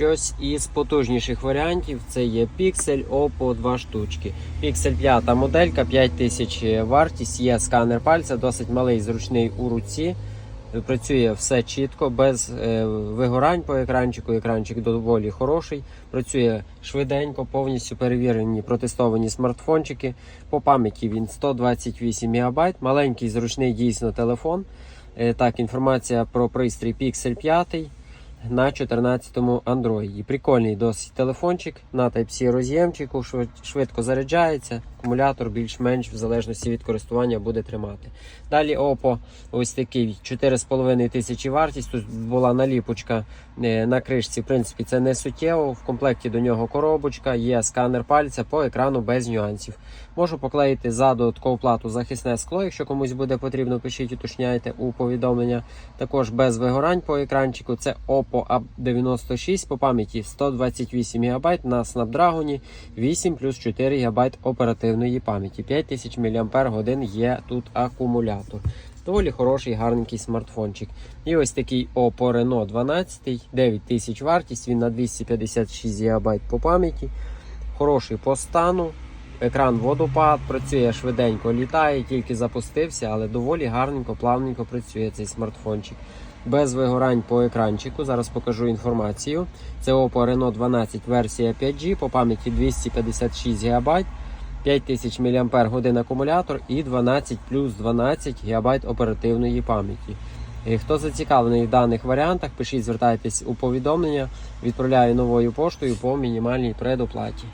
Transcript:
Щось із потужніших варіантів це є Pixel Oppo 2 штучки. Pixel 5 моделька, 5000 вартість, є сканер пальця, досить малий, зручний у руці. Працює все чітко, без е, вигорань по екранчику. Екранчик доволі хороший. Працює швиденько, повністю перевірені, протестовані смартфончики. По пам'яті він 128 МБ, маленький, зручний дійсно телефон. Е, так, інформація про пристрій Pixel 5 на 14-му Android. Прикольний досить телефончик на Type-C роз'ємчику, швид- швидко заряджається, акумулятор більш-менш в залежності від користування буде тримати. Далі Oppo ось такий 4,5 тисячі вартість. Тут була наліпочка е, на кришці. В принципі, це не суттєво. В комплекті до нього коробочка, є сканер пальця по екрану без нюансів. Можу поклеїти за додаткову плату захисне скло. Якщо комусь буде потрібно, пишіть, уточняйте у повідомлення. Також без вигорань по екранчику. Це Oppo A96 по пам'яті 128 ГБ на Snapdragon 8 плюс 4 ГБ оперативної пам'яті. 5000 мАч є тут акумулятор. Доволі хороший, гарненький смартфончик. І ось такий Oppo Reno 12, 9000 вартість, він на 256 ГБ по пам'яті. Хороший по стану. Екран водопад, працює швиденько, літає, тільки запустився, але доволі гарненько, плавненько працює цей смартфончик. Без вигорань по екранчику. Зараз покажу інформацію. Це Oppo Reno 12 версія 5G по пам'яті 256 ГБ, 5000 мАч акумулятор і 12 плюс 12 ГБ оперативної пам'яті. Хто зацікавлений в даних варіантах, пишіть, звертайтесь у повідомлення. Відправляю новою поштою по мінімальній предоплаті.